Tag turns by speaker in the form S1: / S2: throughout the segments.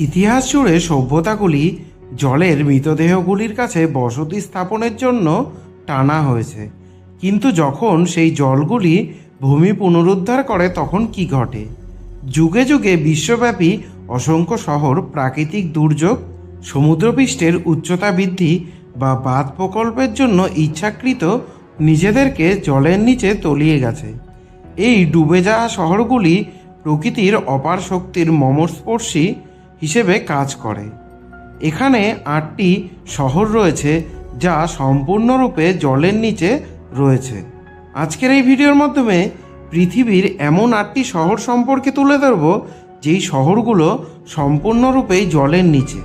S1: ইতিহাস জুড়ে সভ্যতাগুলি জলের মৃতদেহগুলির কাছে বসতি স্থাপনের জন্য টানা হয়েছে। কিন্তু যখন সেই জলগুলি ভূমি পুনরুদ্ধার করে, তখন কি ঘটে? যুগে যুগে বিশ্বব্যাপী অসংখ্য শহর প্রাকৃতিক দুর্যোগ, সমুদ্রপৃষ্ঠের উচ্চতা বৃদ্ধি বা বাঁধ প্রকল্পের জন্য ইচ্ছাকৃত নিজেদেরকে জলের নিচে তলিয়ে গেছে। এই ডুবে যাওয়া শহরগুলি প্রকৃতির অপার শক্তির মমস্পর্শী হিসেবে কাজ করে। এখানে আটটি শহর রয়েছে যা সম্পূর্ণরূপে জলের নিচে রয়েছে। আজকের এই ভিডিওর মাধ্যমে পৃথিবীর এমন আটটি শহর সম্পর্কে তুলে ধরব, যেই শহরগুলো সম্পূর্ণরূপেই জলের নিচে।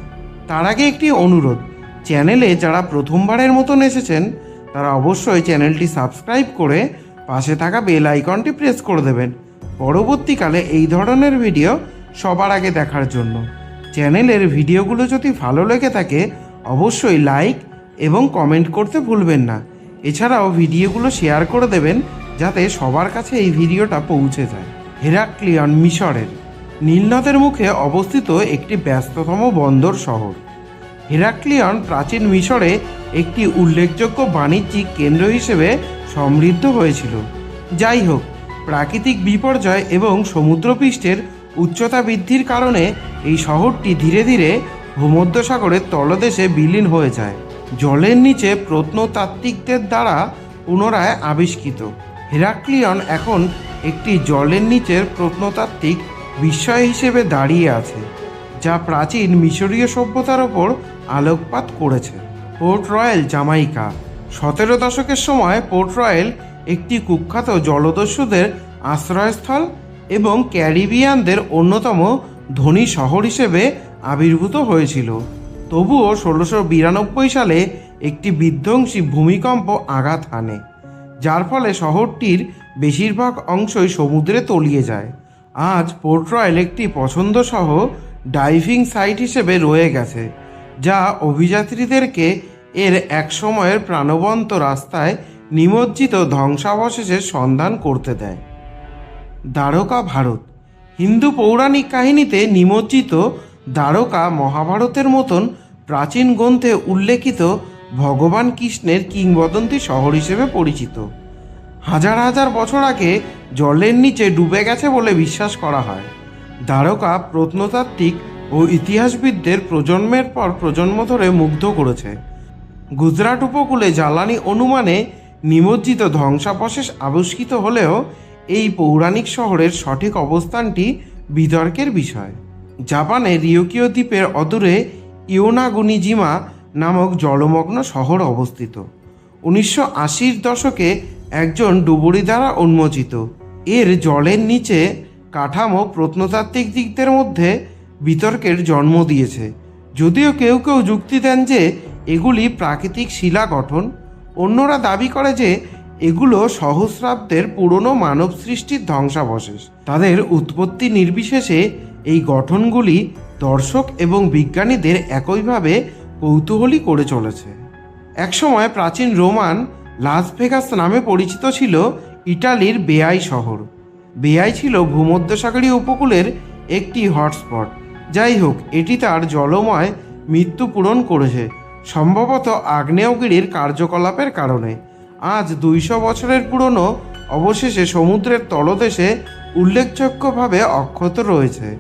S1: তার আগে একটি অনুরোধ, চ্যানেলে যারা প্রথমবারের মতন এসেছেন, তারা অবশ্যই চ্যানেলটি সাবস্ক্রাইব করে পাশে থাকা বেল আইকনটি প্রেস করে দেবেন। পরবর্তীকালে এই ধরনের ভিডিও সবার আগে দেখার জন্য। চ্যানেলের ভিডিওগুলো যদি ভালো লেগে থাকে, অবশ্যই লাইক এবং কমেন্ট করতে ভুলবেন না। এছাড়াও ভিডিওগুলো শেয়ার করে দেবেন, যাতে সবার কাছে এই ভিডিওটা পৌঁছে যায়। হেরাক্লিয়ন মিশরের নীলনদের মুখে অবস্থিত একটি ব্যস্ততম বন্দর শহর। হেরাক্লিয়ন প্রাচীন মিশরে একটি উল্লেখযোগ্য বাণিজ্যিক কেন্দ্র হিসেবে সমৃদ্ধ হয়েছিল। যাই হোক, প্রাকৃতিক বিপর্যয় এবং সমুদ্রপৃষ্ঠের উচ্চতা বৃদ্ধির কারণে এই শহরটি ধীরে ধীরে ভূমধ্যসাগরের তলদেশে বিলীন হয়ে যায়। জলের নিচে প্রত্নতাত্ত্বিকদের দ্বারা পুনরায় আবিষ্কৃত। হেরাক্লিয়ন এখন একটি জলের নিচের প্রত্নতাত্ত্বিক বিস্ময় হিসেবে দাঁড়িয়ে আছে, যা প্রাচীন মিশরীয় সভ্যতার ওপর আলোকপাত করেছে। পোর্ট রয়্যাল জামাইকা সতেরো দশকের সময় পোর্ট রয়্যাল একটি কুখ্যাত জলদস্যুদের আশ্রয়স্থল এবং ক্যারিবিয়ানদের অন্যতম ধনী শহর হিসেবে আবির্ভূত হয়েছিল। তবুও ষোলোশো বিরানব্বই সালে একটি বিধ্বংসী ভূমিকম্প আঘাত হানে, যার ফলে শহরটির বেশিরভাগ অংশই সমুদ্রে তলিয়ে যায়। আজ পোর্ট রয়্যাল একটি পছন্দসহ ডাইভিং সাইট হিসেবে রয়ে গেছে, যা অভিযাত্রীদেরকে এর এক সময়ের প্রাণবন্ত রাস্তায় নিমজ্জিত ধ্বংসাবশেষের সন্ধান করতে দেয়। দ্বারকা ভারত। হিন্দু পৌরাণিক কাহিনীতে নিমজ্জিত দ্বারকা মহাভারতের মতন প্রাচীন গ্রন্থে উল্লেখিত ভগবান কৃষ্ণের কিংবদন্তি শহর হিসেবে পরিচিত। হাজার হাজার বছর আগে জলের নিচে ডুবে গেছে বলে বিশ্বাস করা হয়। দ্বারকা প্রত্নতাত্ত্বিক ও ইতিহাসবিদদের প্রজন্মের পর প্রজন্ম ধরে মুগ্ধ করেছে। গুজরাট উপকূলে জ্বালানি অনুমানে নিমজ্জিত ধ্বংসাবশেষ আবিষ্কৃত হলেও এই পৌরাণিক শহরের সঠিক অবস্থানটি বিতর্কের বিষয়। জাপানে রিওকিও দ্বীপের অদূরে ইওনাগুনিজিমা নামক জলমগ্ন শহর অবস্থিত। উনিশশো আশির দশকে একজন ডুবুরি দ্বারা উন্মোচিত। এর জলের নিচে কাঠামো প্রত্নতাত্ত্বিক দিকদের মধ্যে বিতর্কের জন্ম দিয়েছে। যদিও কেউ কেউ যুক্তি দেন যে এগুলি প্রাকৃতিক শিলা গঠন, অন্যরা দাবি করে যে এগুলো সহস্রাব্দের পুরনো মানব সৃষ্টির ধ্বংসাবশেষ। তাদের উৎপত্তি নির্বিশেষে এই গঠনগুলি দর্শক এবং বিজ্ঞানীদের একইভাবে কৌতূহলী করে চলেছে। একসময় প্রাচীন রোমান লাস ভেগাস নামে পরিচিত ছিল ইটালির বেয়াই শহর। বেয়াই ছিল ভূমধ্যসাগরীয় উপকূলের একটি হটস্পট। যাই হোক, এটি তার জলময় মৃত্যু পূরণ করেছে, সম্ভবত আগ্নেয়গিরির কার্যকলাপের কারণে। আজ দুইশো বছরের পুরনো, অবশেষে সমুদ্রের তলদেশে উল্লেখযোগ্যভাবে অক্ষত রয়েছে।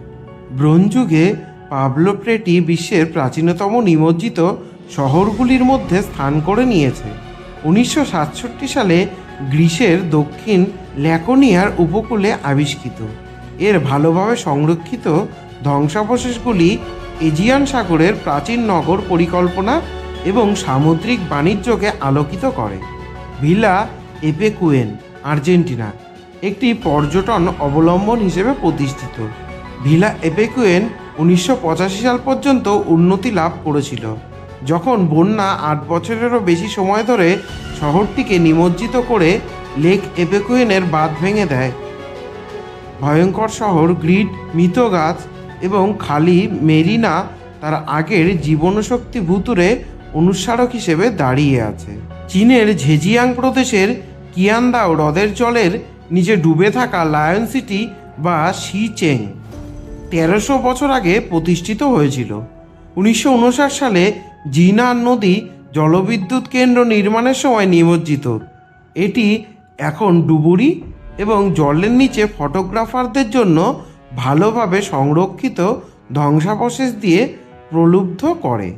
S1: ব্রোঞ্জ যুগে পাবলো বিশ্বের প্রাচীনতম নিমজ্জিত শহরগুলির মধ্যে স্থান করে নিয়েছে। উনিশশো সাতষট্টি সালে গ্রিসের দক্ষিণ ল্যাকোনিয়ার উপকূলে আবিষ্কৃত। এর ভালোভাবে সংরক্ষিত ধ্বংসাবশেষগুলি এজিয়ান সাগরের প্রাচীন নগর পরিকল্পনা এবং সামুদ্রিক বাণিজ্যকে আলোকিত করে। ভিলা, এপেকুয়েন, আর্জেন্টিনা একটি পর্যটন অবলম্বন হিসেবে প্রতিষ্ঠিত। ভিলা এপেকুয়েন উনিশশো পঁচাশি সাল পর্যন্ত উন্নতি লাভ করেছিল, যখন বন্যা আট বছরেরও বেশি সময় ধরে শহরটিকে নিমজ্জিত করে লেক এপেকুয়েনের বাঁধ ভেঙে দেয়। ভয়ঙ্কর শহর গ্রিড মৃত গাছ এবং খালি মেরিনা তার আগের জীবনশক্তি ভুতুরে অনুস্মারক হিসেবে দাঁড়িয়ে আছে। চীনের ঝেজিয়াং প্রদেশের কিয়ানদাও হ্রদের জলের নিচে ডুবে থাকা লায়ন সিটি বা শি চেং তেরোশো বছর আগে প্রতিষ্ঠিত হয়েছিল। উনিশশো উনষাট সালে জিনার নদী জলবিদ্যুৎ কেন্দ্র নির্মাণের সময় নিমজ্জিত। এটি এখন ডুবুরি এবং জলের নিচে ফটোগ্রাফারদের জন্য ভালোভাবে সংরক্ষিত ধ্বংসাবশেষ দিয়ে প্রলুব্ধ করে।